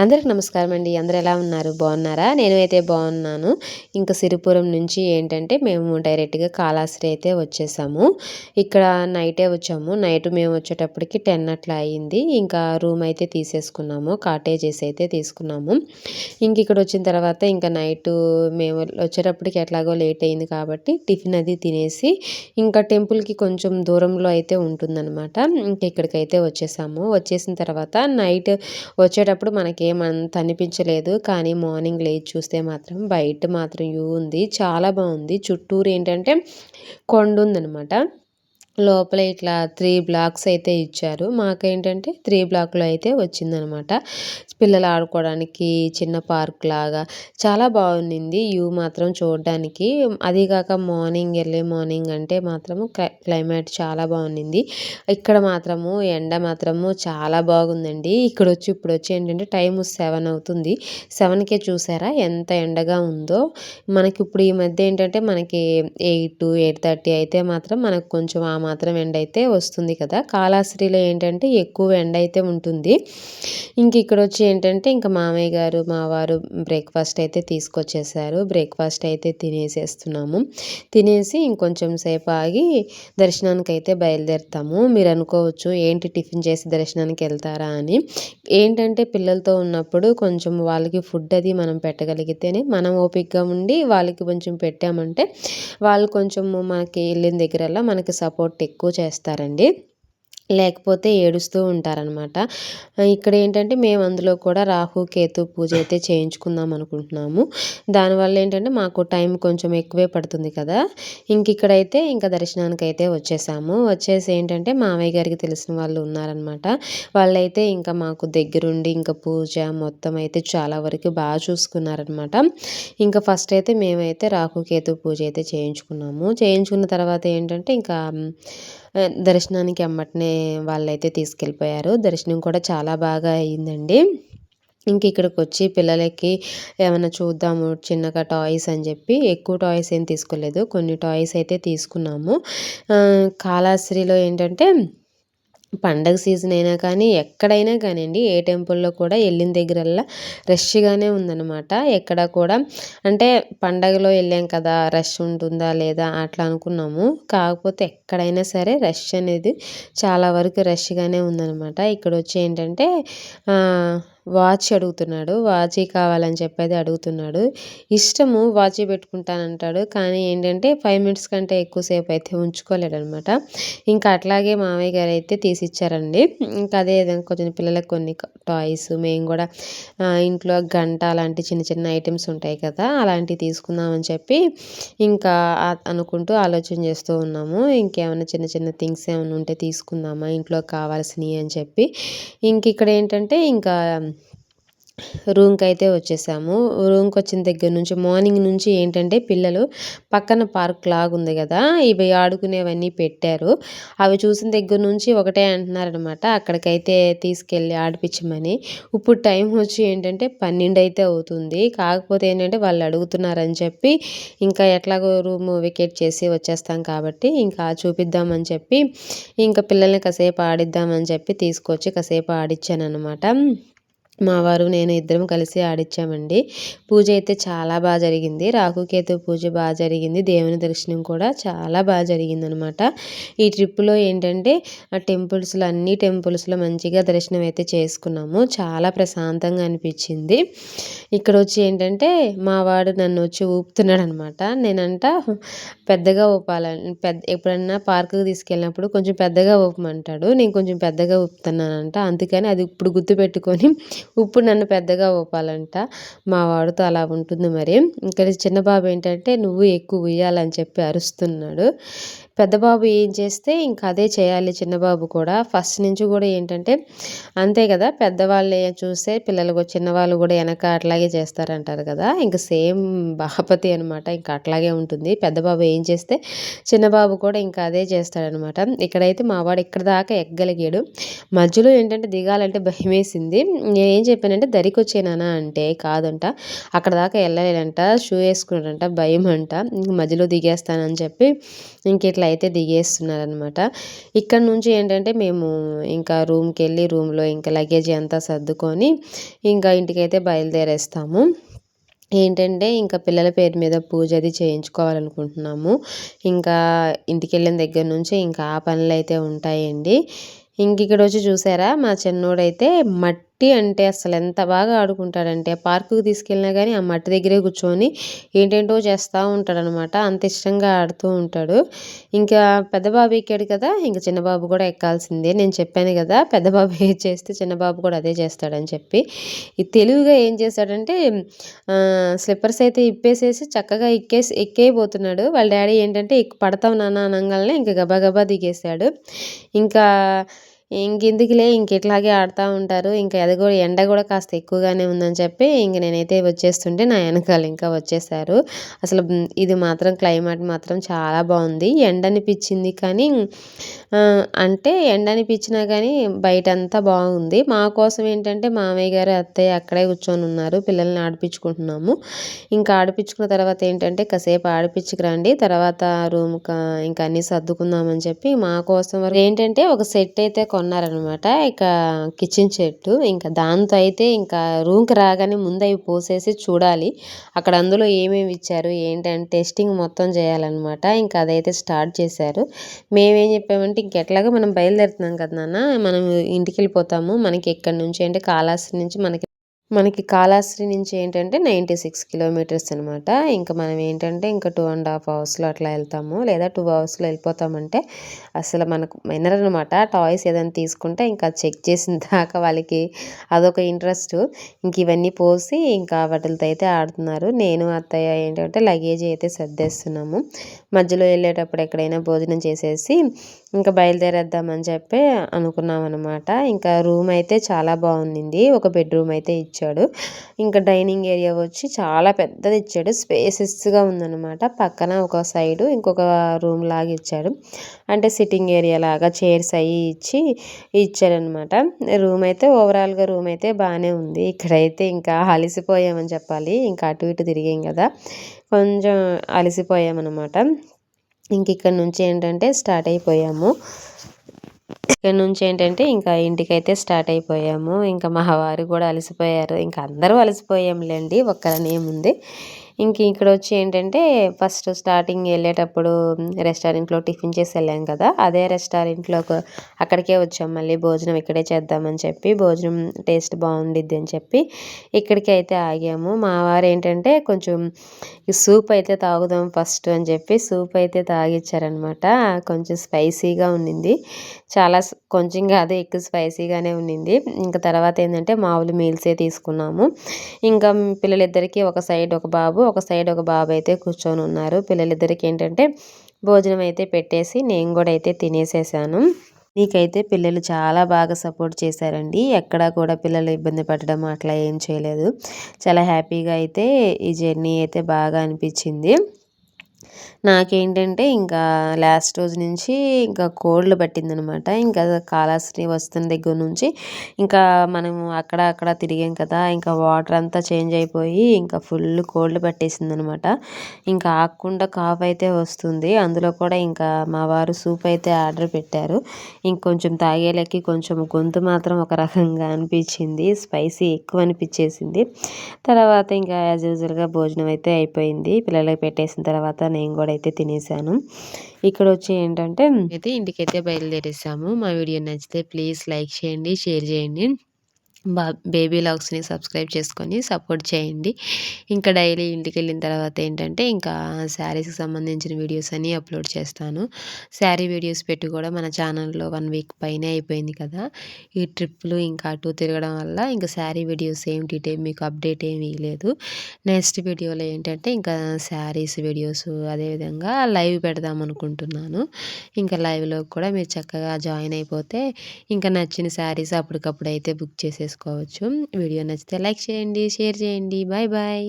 అందరికి నమస్కారం అండి. అందరు ఎలా ఉన్నారు? బాగున్నారా? నేను అయితే బాగున్నాను. ఇంకా సిరిపురం నుంచి ఏంటంటే మేము డైరెక్ట్గా కాళాశ్రీ అయితే వచ్చేసాము. ఇక్కడ నైటే వచ్చాము. నైట్ మేము వచ్చేటప్పటికి టెన్ అట్లా అయ్యింది ఇంకా రూమ్ అయితే తీసేసుకున్నాము. కాటేజెస్ అయితే తీసుకున్నాము. ఇంక ఇక్కడ వచ్చిన తర్వాత ఇంకా నైట్ మేము వచ్చేటప్పటికి ఎట్లాగో లేట్ అయింది కాబట్టి టిఫిన్ అది తినేసి ఇంకా టెంపుల్కి కొంచెం దూరంలో అయితే ఉంటుందన్నమాట. ఇంక ఇక్కడికైతే వచ్చేసాము. వచ్చేసిన తర్వాత నైట్ వచ్చేటప్పుడు మనకేమంత అనిపించలేదు కానీ మార్నింగ్ లేచి చూస్తే మాత్రం బయట మాత్రం వ్యూ ఉంది. చాలా బాగుంది. చుట్టూరు ఏంటంటే కొండ ఉందనమాట లోపల ఇట్లా త్రీ బ్లాక్స్ అయితే ఇచ్చారు. మాకేంటంటే త్రీ బ్లాక్లో అయితే వచ్చిందనమాట. పిల్లలు ఆడుకోవడానికి చిన్న పార్క్ లాగా చాలా బాగుండింది. వ్యూ మాత్రం చూడడానికి. అదీగాక మార్నింగ్ ఎర్లీ మార్నింగ్ అంటే మాత్రము క్లైమేట్ చాలా బాగుండింది. ఇక్కడ మాత్రము ఎండ మాత్రము చాలా బాగుందండి. ఇక్కడ వచ్చి ఇప్పుడు వచ్చి ఏంటంటే టైం సెవెన్ అవుతుంది. సెవెన్కే చూసారా ఎంత ఎండగా ఉందో. మనకి ఇప్పుడు ఈ మధ్య ఏంటంటే మనకి ఎయిట్ ఎయిట్ థర్టీ అయితే మాత్రం మనకు కొంచెం ఆ మాత్రం ఎండ అయితే వస్తుంది కదా. కాళాశ్రీలో ఏంటంటే ఎక్కువ ఎండ అయితే ఉంటుంది. ఇంక ఇక్కడ వచ్చి ఏంటంటే ఇంకా మామయ్య గారు మా వారు బ్రేక్ఫాస్ట్ అయితే తీసుకొచ్చేసారు. బ్రేక్ఫాస్ట్ అయితే తినేసేస్తున్నాము. తినేసి ఇంకొంచెం సేపు ఆగి దర్శనానికి అయితే బయలుదేరుతాము. మీరు అనుకోవచ్చు ఏంటి టిఫిన్ చేసి దర్శనానికి వెళ్తారా అని. ఏంటంటే పిల్లలతో ఉన్నప్పుడు కొంచెం వాళ్ళకి ఫుడ్ అది మనం పెట్టగలిగితేనే మనం ఓపికగా ఉండి వాళ్ళకి కొంచెం పెట్టామంటే వాళ్ళు కొంచెం మనకి వెళ్ళిన దగ్గరల్లా మనకి సపోర్ట్ ఎక్కువ చేస్తారండి. లేకపోతే ఏడుస్తూ ఉంటారనమాట ఇక్కడ ఏంటంటే మేము అందులో కూడా రాహు కేతు పూజ అయితే చేయించుకుందాం అనుకుంటున్నాము. దానివల్ల ఏంటంటే మాకు టైం కొంచెం ఎక్కువే పడుతుంది కదా. ఇంక ఇక్కడైతే ఇంకా దర్శనానికి అయితే వచ్చేసాము. వచ్చేసి ఏంటంటే మామయ్య గారికి తెలిసిన వాళ్ళు ఉన్నారనమాట వాళ్ళైతే ఇంకా మాకు దగ్గరుండి ఇంకా పూజ మొత్తం అయితే చాలా వరకు బాగా చూసుకున్నారనమాట ఇంకా ఫస్ట్ అయితే మేమైతే రాహు కేతు పూజ అయితే చేయించుకున్నాము. చేయించుకున్న తర్వాత ఏంటంటే ఇంకా దర్శనానికి అమ్మటనే వాళ్ళైతే తీసుకెళ్ళిపోయారు. దర్శనం కూడా చాలా బాగా అయ్యిందండి ఇంక ఇక్కడికి వచ్చి పిల్లలకి ఏమైనా చూద్దాము చిన్నగా టాయ్స్ అని చెప్పి ఎక్కువ టాయ్స్ ఏం తీసుకోలేదు. కొన్ని టాయ్స్ అయితే తీసుకున్నాము. కాళాశ్రీలో ఏంటంటే పండగ సీజన్ అయినా కానీ ఎక్కడైనా కానివ్వండి ఏ టెంపుల్లో కూడా వెళ్ళిన దగ్గరల్లా రష్గానే ఉందన్నమాట. ఎక్కడ కూడా అంటే పండగలో వెళ్ళాం కదా రష్ ఉంటుందా లేదా అట్లా అనుకున్నాము. కాకపోతే ఎక్కడైనా సరే రష్ అనేది చాలా వరకు రష్గానే ఉందన్నమాట. ఇక్కడ వచ్చి ఏంటంటే వాచ్ అడుగుతున్నాడు. వాచ్ కావాలని చెప్పేది అడుగుతున్నాడు. ఇష్టము వాచ్ పెట్టుకుంటానంటాడు. కానీ ఏంటంటే ఫైవ్ మినిట్స్ కంటే ఎక్కువసేపు అయితే ఉంచుకోలేడనమాట. ఇంకా అట్లాగే మామయ్య గారు అయితే తీసిచ్చారండి. ఇంకా అదే విధంగా కొంచెం పిల్లలకు కొన్ని టాయ్స్ మేము కూడా ఇంట్లో గంట అలాంటి చిన్న చిన్న ఐటమ్స్ ఉంటాయి కదా అలాంటివి తీసుకుందామని చెప్పి ఇంకా అనుకుంటూ ఆలోచన చేస్తూ ఉన్నాము. ఇంకేమైనా చిన్న చిన్న థింగ్స్ ఏమైనా ఉంటే తీసుకుందామా ఇంట్లో కావాల్సినవి అని చెప్పి. ఇంక ఇక్కడ ఏంటంటే ఇంకా రూమ్కి అయితే వచ్చేసాము. రూమ్కి వచ్చిన దగ్గర నుంచి మార్నింగ్ నుంచి ఏంటంటే పిల్లలు పక్కన పార్క్ లాగా ఉంది కదా ఇవి ఆడుకునేవన్నీ పెట్టారు. అవి చూసిన దగ్గర నుంచి ఒకటే అంటున్నారనమాట అక్కడికైతే తీసుకెళ్ళి ఆడిపించమని ఇప్పుడు టైం వచ్చి ఏంటంటే పన్నెండు అయితే అవుతుంది. కాకపోతే ఏంటంటే వాళ్ళు అడుగుతున్నారని చెప్పి ఇంకా ఎట్లాగో రూమ్ వికెట్ చేసి వచ్చేస్తాం కాబట్టి ఇంకా చూపిద్దామని చెప్పి ఇంకా పిల్లల్ని కాసేపు ఆడిద్దామని చెప్పి తీసుకొచ్చి కాసేపు ఆడిచ్చాను అనమాట మా వారు నేను ఇద్దరం కలిసి ఆడిచ్చామండి. పూజ అయితే చాలా బాగా జరిగింది. రాహుకేతు పూజ బాగా జరిగింది. దేవుని దర్శనం కూడా చాలా బాగా జరిగిందనమాట. ఈ ట్రిప్లో ఏంటంటే ఆ టెంపుల్స్లో అన్ని టెంపుల్స్లో మంచిగా దర్శనం అయితే చేసుకున్నాము. చాలా ప్రశాంతంగా అనిపించింది. ఇక్కడ వచ్చి ఏంటంటే మా వాడు నన్ను వచ్చి ఊపుతున్నాడు అనమాట నేనంట పెద్దగా ఊపాలని పెద్ద ఎప్పుడన్నా పార్కుకి తీసుకెళ్ళినప్పుడు కొంచెం పెద్దగా ఊపమంటాడు. నేను కొంచెం పెద్దగా ఊపుతున్నానంట. అందుకని అది ఇప్పుడు గుర్తుపెట్టుకొని ఉప్పు నన్ను పెద్దగా ఊపాలంట. మా వాడితో అలా ఉంటుంది మరి. ఇక్కడ చిన్న బాబు ఏంటంటే నువ్వు ఎక్కువ ఉయ్యాలని చెప్పి అరుస్తున్నాడు. పెద్దబాబు ఏం చేస్తే ఇంకా అదే చేయాలి చిన్నబాబు కూడా. ఫస్ట్ నుంచి కూడా ఏంటంటే అంతే కదా పెద్దవాళ్ళు చూస్తే పిల్లలు చిన్నవాళ్ళు కూడా వెనక అట్లాగే చేస్తారంటారు కదా. ఇంకా సేమ్ బాపతి అనమాట ఇంకా అట్లాగే ఉంటుంది. పెద్దబాబు ఏం చేస్తే చిన్నబాబు కూడా ఇంకా అదే చేస్తాడనమాట ఇక్కడైతే మా వాడు ఇక్కడ దాకా ఎగ్గలిగాడు. మధ్యలో ఏంటంటే దిగాలంటే భయం వేసింది నేను ఏం చెప్పానంటే దరికి వచ్చానా అంటే కాదంట. అక్కడ దాకా వెళ్ళలేదంట. షూ వేసుకున్నాడంట. భయం అంట ఇంక మధ్యలో దిగేస్తానని చెప్పి ఇంక ఇట్లా అయితే దిగేస్తున్నారనమాట ఇక్కడ నుంచి ఏంటంటే మేము ఇంకా రూమ్కి వెళ్ళి రూమ్లో ఇంకా లగేజ్ అంతా సర్దుకొని ఇంకా ఇంటికైతే బయలుదేరేస్తాము. ఏంటంటే ఇంకా పిల్లల పేరు మీద పూజ అది చేయించుకోవాలనుకుంటున్నాము. ఇంకా ఇంటికి వెళ్ళిన దగ్గర నుంచి ఇంకా ఆ పనులు అయితే ఉంటాయండి. ఇంక ఇక్కడ వచ్చి చూసారా మా చిన్నోడైతే మట్టి మట్టి అంటే అసలు ఎంత బాగా ఆడుకుంటాడంటే పార్కుకి తీసుకెళ్ళినా కానీ ఆ మట్టి దగ్గరే కూర్చొని ఏంటేంటో చేస్తూ ఉంటాడనమాట. అంత ఇష్టంగా ఆడుతూ ఉంటాడు. ఇంకా పెద్ద బాబు ఎక్కాడు కదా ఇంకా చిన్నబాబు కూడా ఎక్కాల్సిందే. నేను చెప్పాను కదా పెద్ద బాబు ఏది చేస్తే చిన్నబాబు కూడా అదే చేస్తాడని చెప్పి. ఈ తెలివిగా ఏం చేశాడంటే స్లిప్పర్స్ అయితే ఇప్పేసేసి చక్కగా ఎక్కేసి ఎక్కేయబోతున్నాడు. వాళ్ళ డాడీ ఏంటంటే పడతాం నాన్న అనగానే ఇంకా గబా గబా దిగేశాడు. ఇంకా ఇంకెందుకులే ఇంకెట్లాగే ఆడుతూ ఉంటారు. ఇంకా అది కూడా ఎండ కూడా కాస్త ఎక్కువగానే ఉందని చెప్పి ఇంక నేనైతే వచ్చేస్తుంటే నా వెనకాల ఇంకా వచ్చేసారు. అసలు ఇది మాత్రం క్లైమేట్ మాత్రం చాలా బాగుంది. ఎండ అనిపించింది కానీ అంటే ఎండ అనిపించినా కానీ బయట అంతా బాగుంది. మా కోసం ఏంటంటే మామయ్య గారు అత్తయ్య అక్కడే కూర్చొని ఉన్నారు. పిల్లల్ని ఆడిపించుకుంటున్నాము ఇంకా ఆడిపించుకున్న తర్వాత ఏంటంటే కాసేపు ఆడిపించుకురండి తర్వాత రూమ్ ఇంకా అన్నీ సర్దుకుందామని చెప్పి మా కోసం ఏంటంటే ఒక సెట్ అయితే కొన్నారనమాట ఇక కిచెన్ చెట్టు ఇంకా దాంతో అయితే ఇంకా రూమ్కి రాగానే ముందు అవి పోసేసి చూడాలి. అక్కడ అందులో ఏమేమి ఇచ్చారు ఏంటంటే టెస్టింగ్ మొత్తం చేయాలన్నమాట. ఇంకా అదైతే స్టార్ట్ చేశారు. మేమేం చెప్పామంటే ఇంకెట్లాగా మనం బయలుదేరుతున్నాం కదా నాన్న మనం ఇంటికి వెళ్ళిపోతాము మనకి ఎక్కడి నుంచి అంటే కాళాస్త్రి నుంచి మనకి మనకి కాళాశ్రీ నుంచి ఏంటంటే నైంటీ సిక్స్ కిలోమీటర్స్ అనమాట ఇంకా మనం ఏంటంటే ఇంకా టూ అండ్ హాఫ్ అవర్స్లో అట్లా వెళ్తాము. లేదా టూ అవర్స్లో వెళ్ళిపోతామంటే అసలు మనకు అనమాట టాయ్స్ ఏదైనా తీసుకుంటే ఇంకా చెక్ చేసిన దాకా వాళ్ళకి అదొక ఇంట్రెస్ట్. ఇంక ఇవన్నీ పోసి ఇంకా వాటితో అయితే ఆడుతున్నారు. నేను అత్తయ్య ఏంటంటే లగేజ్ అయితే సర్దేస్తున్నాము. మధ్యలో వెళ్ళేటప్పుడు ఎక్కడైనా భోజనం చేసేసి ఇంకా బయలుదేరేద్దామని చెప్పి అనుకున్నాం అనమాట ఇంకా రూమ్ అయితే చాలా బాగుంది ఒక బెడ్రూమ్ అయితే ఇచ్చాడు. ఇంకా డైనింగ్ ఏరియా వచ్చి చాలా పెద్దది ఇచ్చాడు. స్పేసెస్గా ఉందన్నమాట. పక్కన ఒక సైడు ఇంకొక రూమ్ లాగా ఇచ్చాడు. అంటే సిట్టింగ్ ఏరియా లాగా చైర్స్ అవి ఇచ్చి ఇచ్చారనమాట రూమ్ అయితే ఓవరాల్గా రూమ్ అయితే బాగానే ఉంది. ఇక్కడైతే ఇంకా అలసిపోయామని చెప్పాలి. ఇంకా అటు ఇటు తిరిగాం కదా. కొంచెం అలసిపోయామన్నమాట. ఇంక ఇక్కడ నుంచి ఏంటంటే స్టార్ట్ అయిపోయాము. ఇక్కడ నుంచి ఏంటంటే ఇంకా ఇంటికైతే స్టార్ట్ అయిపోయాము. ఇంకా మా వారు కూడా అలసిపోయారు. ఇంకా అందరూ అలసిపోయాంలేండి ఒక్కరనే ఏముంది ఇంక ఇక్కడ వచ్చి ఏంటంటే ఫస్ట్ స్టార్టింగ్ వెళ్ళేటప్పుడు రెస్టారెంట్లో టిఫిన్ చేసి వెళ్ళాం కదా అదే రెస్టారెంట్లో అక్కడికే వచ్చాం. మళ్ళీ భోజనం ఇక్కడే చేద్దామని చెప్పి భోజనం టేస్ట్ బాగుండిద్ది అని చెప్పి ఇక్కడికి అయితే ఆగాము. మా వారు ఏంటంటే కొంచెం సూప్ అయితే తాగుదాం ఫస్ట్ అని చెప్పి సూప్ అయితే తాగిచ్చారనమాట. కొంచెం స్పైసీగా ఉండింది చాలా కొంచెం కాదు ఎక్కువ స్పైసీగానే ఉండింది ఇంకా తర్వాత ఏంటంటే మామూలు మీల్సే తీసుకున్నాము. ఇంకా పిల్లలిద్దరికీ ఒక సైడ్ ఒక బాబు ఒక సైడ్ ఒక బాబు అయితే కూర్చొని ఉన్నారు. పిల్లలిద్దరికి ఏంటంటే భోజనం అయితే పెట్టేసి నేను కూడా అయితే తినేసేసాను. నీకైతే పిల్లలు చాలా బాగా సపోర్ట్ చేశారండి. ఎక్కడా కూడా పిల్లలు ఇబ్బంది పడడం అట్లా ఏం చేయలేదు. చాలా హ్యాపీగా అయితే ఈ జర్నీ అయితే బాగా అనిపించింది. నాకేంటంటే ఇంకా లాస్ట్ రోజు నుంచి ఇంకా కోల్డ్ పట్టిందనమాట. ఇంకా కాళహస్తి వస్తున్న దగ్గర నుంచి ఇంకా మనము అక్కడ అక్కడ తిరిగాం కదా. ఇంకా వాటర్ అంతా చేంజ్ అయిపోయి ఇంకా ఫుల్ కోల్డ్ పట్టేసింది అనమాట ఇంకా ఆకుండా కాఫ్ అయితే వస్తుంది. అందులో కూడా ఇంకా మా వారు సూప్ అయితే ఆర్డర్ పెట్టారు. ఇంకొంచెం తాగేలకి కొంచెం గొంతు మాత్రం ఒక రకంగా అనిపించింది. స్పైసీ ఎక్కువ అనిపించేసింది. తర్వాత ఇంకా యాజ్ యూజువల్గా భోజనం అయితే అయిపోయింది. పిల్లలకి పెట్టేసిన తర్వాత నేను కూడా అయితే తినేసాను. ఇక్కడ వచ్చి ఏంటంటే అయితే ఇంటికైతే బయలుదేరేసాము. మా వీడియో నచ్చితే ప్లీజ్ లైక్ చేయండి షేర్ చేయండి. బా బేబీ లాగ్స్ని సబ్స్క్రైబ్ చేసుకొని సపోర్ట్ చేయండి. ఇంకా డైలీ ఇంటికి వెళ్ళిన తర్వాత ఏంటంటే ఇంకా శారీస్కి సంబంధించిన వీడియోస్ అన్నీ అప్లోడ్ చేస్తాను. శారీ వీడియోస్ పెట్టి కూడా మన ఛానల్లో వన్ వీక్ పైనే అయిపోయింది కదా. ఈ ట్రిప్లు ఇంకా అటు తిరగడం వల్ల ఇంకా శారీ వీడియోస్ ఏం డీటెయిల్ మీకు అప్డేట్ ఏమీ లేదు నెక్స్ట్ వీడియోలో ఏంటంటే ఇంకా శారీస్ వీడియోస్ అదేవిధంగా లైవ్ పెడదాం అనుకుంటున్నాను. ఇంకా లైవ్లో కూడా మీరు చక్కగా జాయిన్ అయిపోతే ఇంకా నచ్చిన శారీస్ అప్పటికప్పుడు అయితే బుక్ చేసేసి చేసుకోవచ్చు. వీడియో నచ్చితే లైక్ చేయండి షేర్ చేయండి. Bye bye.